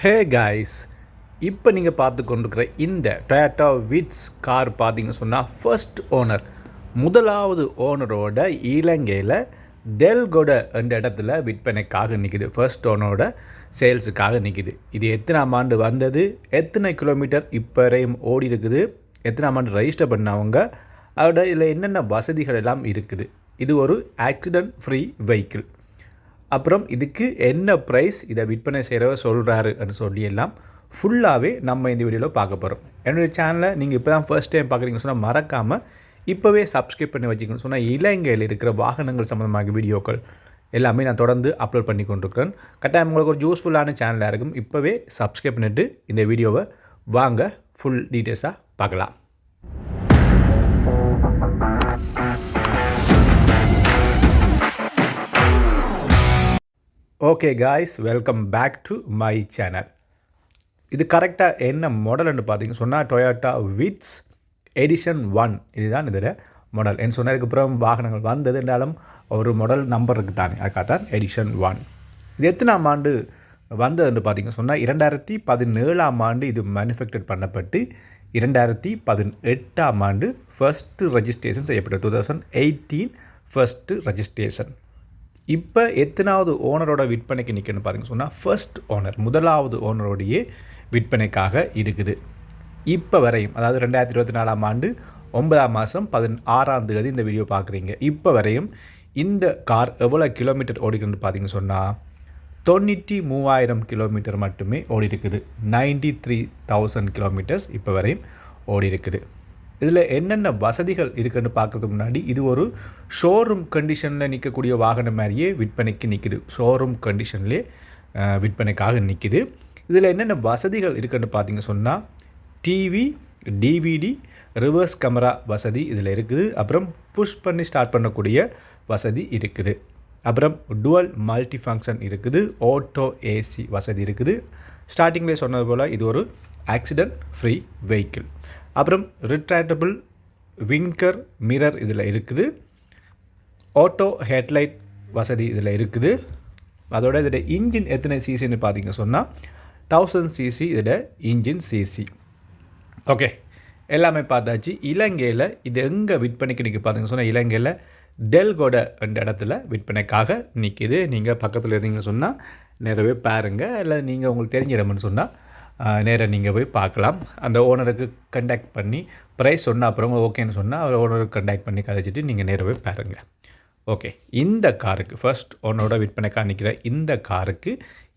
Hey guys இப்போ நீங்கள் பார்த்து கொண்டிருக்கிற இந்த டொயாட்டோ விட்ஸ் கார் பார்த்தீங்க சொன்னால் ஃபர்ஸ்ட் ஓனர் முதலாவது ஓனரோட இலங்கையில் டெல்கொட என்ற இடத்துல விற்பனைக்காக நிற்கிது ஃபர்ஸ்ட் ஓனரோட சேல்ஸுக்காக நிற்கிது இது எத்தனாம் ஆண்டு வந்தது? எத்தனை கிலோமீட்டர் இப்போ வரையும் ஓடி இருக்குது? எத்தனாம் ஆண்டு ரெஜிஸ்டர் பண்ணவங்க? அதோட இதில் என்னென்ன வசதிகள் எல்லாம் இருக்குது? இது ஒரு ஆக்சிடென்ட் ஃப்ரீ வெஹிக்கிள் அப்புறம் இதுக்கு என்ன ப்ரைஸ் இதை விற்பனை செய்கிறவர் சொல்கிறாருன்னு சொல்லி எல்லாம் ஃபுல்லாகவே நம்ம இந்த வீடியோவில் பார்க்க போகிறோம் என்னுடைய சேனலை நீங்கள் இப்போ தான் ஃபர்ஸ்ட் டைம் பார்க்குறீங்கன்னு சொன்னால் மறக்காமல் இப்போவே சப்ஸ்கிரைப் பண்ணி வச்சுக்கணும்னு சொன்னால் இலங்கையில் இருக்கிற வாகனங்கள் சம்மந்தமாக வீடியோக்கள் எல்லாமே நான் தொடர்ந்து அப்லோட் பண்ணி கொண்டிருக்கிறேன். கட்டாயம் உங்களுக்கு ஒரு யூஸ்ஃபுல்லான சேனலாக இருக்கும். இப்போவே சப்ஸ்கிரைப் பண்ணிவிட்டு இந்த வீடியோவை வாங்க. ஃபுல் டீட்டெயில்ஸாக பார்க்கலாம். Okay guys welcome back to my channel இது கரெக்டாக என்ன மாடல்னு பார்த்தீங்கன்னா சொன்னால் டொயோட்டா விட்ஸ் எடிஷன் ஒன் இதுதான் இதில் மாடல் என்ன சொன்னதுக்கப்புறம் வாகனங்கள் வந்தது என்றாலும் ஒரு மாடல் நம்பர் இருக்குது தானே அதுக்காக தான் எடிஷன் ஒன் இது எத்தனாம் ஆண்டு வந்ததுன்னு பார்த்தீங்க சொன்னால் இரண்டாயிரத்தி பதினேழாம் ஆண்டு இது மேனுஃபேக்சர் பண்ணப்பட்டு இரண்டாயிரத்தி பதினெட்டாம் ஆண்டு ஃபர்ஸ்ட்டு ரெஜிஸ்ட்ரேஷன் செய்யப்பட்டது. Two thousand eighteen first registration இப்போ எத்தனாவது ஓனரோட விற்பனைக்கு நிற்கணும்னு பாருங்க. சொன்னால் ஃபர்ஸ்ட் ஓனர் முதலாவது ஓனரோடையே விற்பனைக்காக இருக்குது. இப்போ வரையும் அதாவது ரெண்டாயிரத்தி இருபத்தி நாலாம் ஆண்டு ஒன்பதாம் மாதம் பதின் ஆறாம் தேதி இந்த வீடியோ பார்க்குறீங்க. இப்போ வரையும் இந்த கார் எவ்வளோ கிலோமீட்டர் ஓடிக்கணும்னு பார்த்தீங்க சொன்னால் தொண்ணூற்றி மூவாயிரம் கிலோமீட்டர் மட்டுமே ஓடி இருக்குது நைன்டி த்ரீ தௌசண்ட் கிலோமீட்டர்ஸ் இப்போ வரையும் ஓடி இருக்குது இதில் என்னென்ன வசதிகள் இருக்குன்னு பார்க்குறதுக்கு முன்னாடி இது ஒரு ஷோரூம் கண்டிஷனில் நிற்கக்கூடிய வாகனம் மாதிரியே விற்பனைக்கு நிற்கிது. ஷோரூம் கண்டிஷன்லேயே விற்பனைக்காக நிற்கிது. இதில் என்னென்ன வசதிகள் இருக்குன்னு பார்த்தீங்க சொன்னால் டிவி டிவிடி ரிவர்ஸ் கேமரா வசதி இதில் இருக்குது. அப்புறம் புஷ் பண்ணி ஸ்டார்ட் பண்ணக்கூடிய வசதி இருக்குது. அப்புறம் டுவல் மல்டி ஃபங்க்ஷன் இருக்குது ஆட்டோ ஏசி வசதி இருக்குது. ஸ்டார்டிங்லேயே சொன்னது போல் இது ஒரு ஆக்சிடென்ட் ஃப்ரீ வெஹிக்கிள் அப்புறம் ரிட்ராக்டபிள் விங்கர் மிரர் இதில் இருக்குது. ஆட்டோ ஹெட்லைட் வசதி இதில் இருக்குது. அதோட இதில் இன்ஜின் எத்தனை சிசின்னு பார்த்தீங்க சொன்னால் தௌசண்ட் சிசி இதில் இன்ஜின் சிசி ஓகே எல்லாமே பார்த்தாச்சு. இலங்கையில் இது எங்கே விற்பனைக்கு நிற்க பார்த்தீங்க சொன்னால் இலங்கையில் டெல்கோட ரெண்டு இடத்துல விற்பனைக்காக நிற்கிது நீங்கள் பக்கத்தில் இருந்தீங்கன்னு சொன்னால் நிறையவே பாருங்கள் இல்லை நீங்கள் உங்களுக்கு தெரிஞ்ச சொன்னால் நேராக நீங்கள் போய் பார்க்கலாம். அந்த ஓனருக்கு கண்டாக்ட் பண்ணி ப்ரைஸ் சொன்னால் அப்புறம் ஓகேன்னு சொன்னால் அவர் ஓனருக்கு கண்டாக்ட் பண்ணி கதைச்சிட்டு நீங்கள் நேராக போய் பாருங்கள் ஓகே இந்த காருக்கு ஃபர்ஸ்ட் ஓனரோட விற்பனை காணிக்கிற இந்த காருக்கு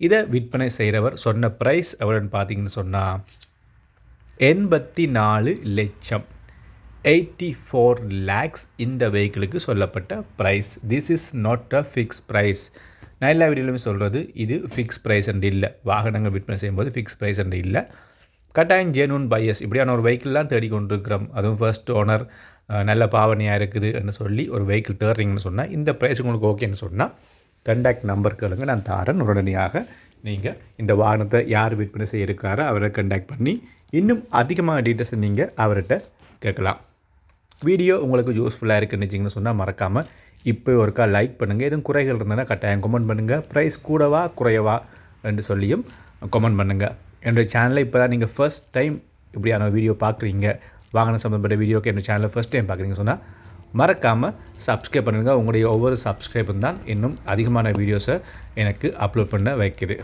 இதை விற்பனை செய்கிறவர் சொன்ன ப்ரைஸ் எவ்வளோன்னு பார்த்தீங்கன்னு சொன்னால் எண்பத்தி நாலு லட்சம். எயிட்டி ஃபோர் லேக்ஸ் இந்த வெஹிக்கிளுக்கு சொல்லப்பட்ட price this is not a fix price நான் எல்லா வீடியோலையுமே சொல்கிறது இது ஃபிக்ஸ் ப்ரைஸ் அண்ட் இல்லை. வாகனங்கள் விற்பனை செய்யும்போது ஃபிக்ஸ் ப்ரைஸ் அண்ட் இல்லை. கட்டாயம் ஜெனூன் பையஸ் இப்படியான ஒரு வெஹிக்கிள்லாம் தேடி கொண்டிருக்கிறோம் அதுவும் ஃபர்ஸ்ட் ஓனர் நல்ல பாவனையாக இருக்குதுன்னு சொல்லி ஒரு வெஹிக்கிள் தேடுறீங்கன்னு சொன்னால் இந்த ப்ரைஸ் உங்களுக்கு ஓகேன்னு சொன்னால் கண்டாக்ட் நம்பர் கேளுங்க. நான் தாரன். உடனடியாக நீங்கள் இந்த வாகனத்தை யார் விற்பனை செய்ய இருக்காரோ அவரை கண்டாக்ட் பண்ணி இன்னும் அதிகமாக டீட்டெயில்ஸ் நீங்கள் அவர்கிட்ட கேட்கலாம். வீடியோ உங்களுக்கு யூஸ்ஃபுல்லாக இருக்குன்னு சொன்னால் மறக்காமல் இப்போ ஒருக்கா லைக் பண்ணுங்கள் எதுவும் குறைகள் இருந்ததுன்னா கட்டாயம் கமெண்ட் பண்ணுங்கள் ப்ரைஸ் கூடவா குறையவா என்று சொல்லியும் கமெண்ட் பண்ணுங்கள் என்னுடைய சேனலை இப்போ தான் நீங்கள் ஃபர்ஸ்ட் டைம் இப்படியான வீடியோ பார்க்குறீங்க வாகனம் சம்மந்தப்பட்ட வீடியோக்கு என்னோடய சேனலை ஃபஸ்ட் டைம் பார்க்குறீங்க சொன்னால் மறக்காமல் சப்ஸ்கிரைப் பண்ணுங்கள் உங்களுடைய ஒவ்வொரு சப்ஸ்கிரைபும் தான் இன்னும் அதிகமான வீடியோஸை எனக்கு அப்லோட் பண்ண வைக்குது.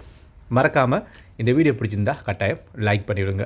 மறக்காமல் இந்த வீடியோ பிடிச்சிருந்தா கட்டாயம் லைக் பண்ணிவிடுங்க